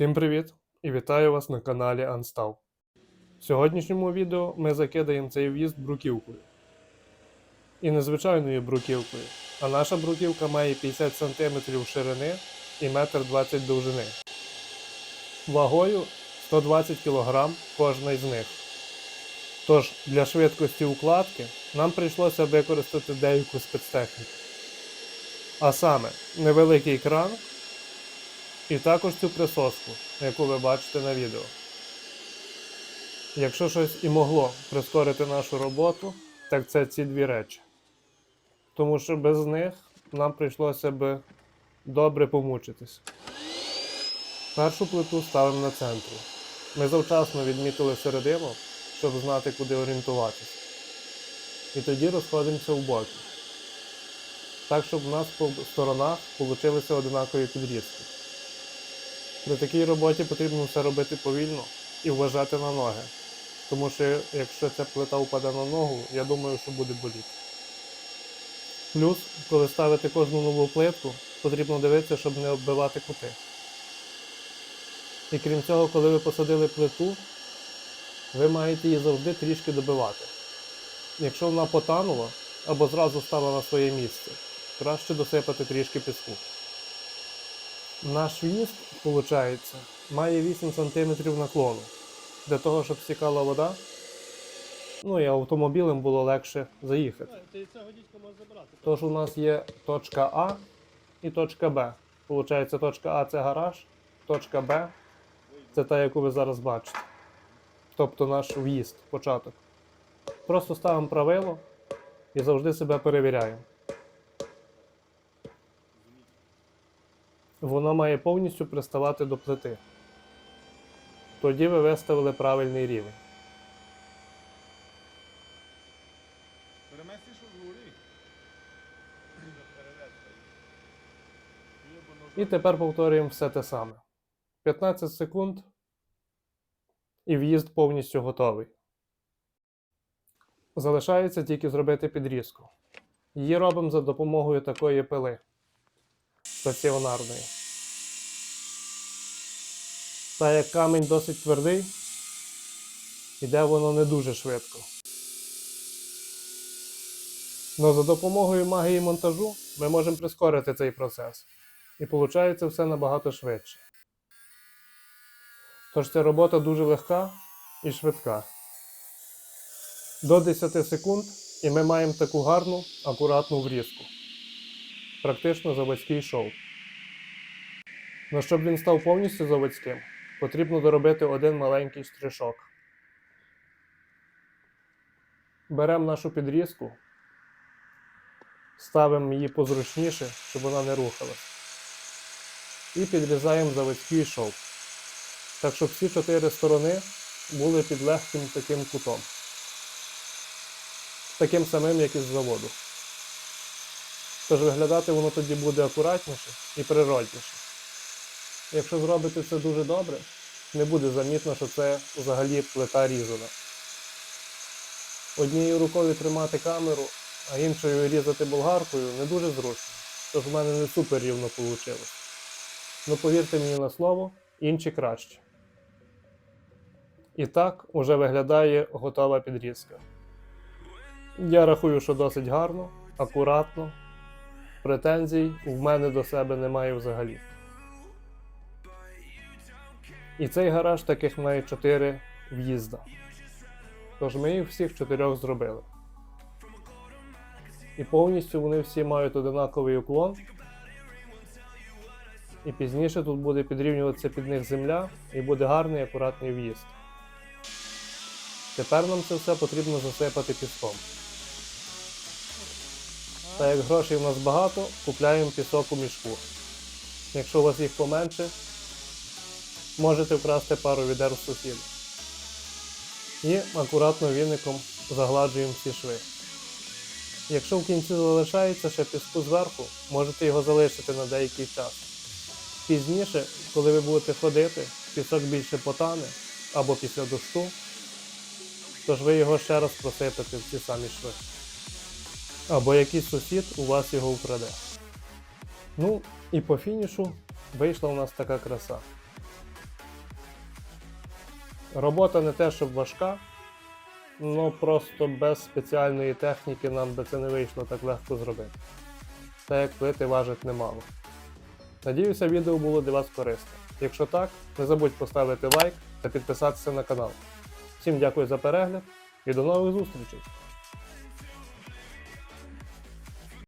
Всім привіт і вітаю вас на каналі Unstav. В сьогоднішньому відео ми закидаємо цей в'їзд бруківкою. І не звичайною бруківкою, а наша бруківка має 50 см ширини і 1,20 м довжини. Вагою 120 кг кожна із них. Тож для швидкості укладки нам прийшлося використати деяку спецтехніку. А саме невеликий кран і також цю присоску, яку ви бачите на відео. Якщо щось і могло прискорити нашу роботу, так це ці дві речі. Тому що без них нам прийшлося би добре помучитись. Першу плиту ставимо на центрі. Ми завчасно відмітили середину, щоб знати, куди орієнтуватися. І тоді розходимося в боки. Так, щоб у нас по сторонах вийшли одинакові підрізки. При такій роботі потрібно все робити повільно і вважати на ноги. Тому що якщо ця плита впаде на ногу, я думаю, що буде боліти. Плюс, коли ставити кожну нову плитку, потрібно дивитися, щоб не оббивати кути. І крім цього, коли ви посадили плиту, ви маєте її завжди трішки добивати. Якщо вона потанула або зразу стала на своє місце, краще досипати трішки піску. Наш в'їзд, виходить, має 8 см наклону. Для того, щоб стікала вода, ну і автомобілем було легше заїхати. Тож у нас є точка А і точка Б. Получається, точка А це гараж, точка Б це та, яку ви зараз бачите. Тобто наш в'їзд, початок. Просто ставимо правило і завжди себе перевіряємо. Воно має повністю приставати до плити. Тоді ви виставили правильний рівень. І тепер повторюємо все те саме. 15 секунд. І в'їзд повністю готовий. Залишається тільки зробити підрізку. Її робимо за допомогою такої пили стаціонарної. Та як камінь досить твердий, іде воно не дуже швидко. Но за допомогою магії монтажу ми можемо прискорити цей процес. І виходить все набагато швидше. Тож ця робота дуже легка і швидка. До 10 секунд і ми маємо таку гарну, акуратну врізку. Практично заводський шов. Но щоб він став повністю заводським, потрібно доробити один маленький штришок. Беремо нашу підрізку, ставимо її позручніше, щоб вона не рухалась. І підрізаємо заводський шов. Так щоб всі чотири сторони були під легким таким кутом. Таким самим, як із заводу. Тож виглядати воно тоді буде акуратніше і природніше. Якщо зробити це дуже добре, не буде замітно, що це взагалі плита різана. Однією рукою тримати камеру, а іншою різати болгаркою не дуже зручно. Тож в мене не супер рівно вийшло. Ну повірте мені на слово, інші краще. І так уже виглядає готова підрізка. Я рахую, що досить гарно, акуратно. Претензій в мене до себе немає взагалі. І цей гараж таких має 4 в'їзда. Тож ми їх всіх чотирьох зробили. І повністю вони всі мають одинаковий уклон. І пізніше тут буде підрівнюватися під них земля і буде гарний акуратний в'їзд. Тепер нам це все потрібно засипати піском. Та як грошей у нас багато, купляємо пісок у мішку. Якщо у вас їх поменше, можете вкрасти пару відер у сусіда. І акуратно віником загладжуємо всі шви. Якщо в кінці залишається ще піску зверху, можете його залишити на деякий час. Пізніше, коли ви будете ходити, пісок більше потане або після дощу, тож ви його ще раз просипете в ці самі шви. Або якийсь сусід у вас його вкраде. Ну, і по фінішу вийшла у нас така краса. Робота не те, щоб важка, ну просто без спеціальної техніки нам би це не вийшло так легко зробити. Та як плити важить немало. Надіюся, відео було для вас корисне. Якщо так, не забудь поставити лайк та підписатися на канал. Всім дякую за перегляд і до нових зустрічей!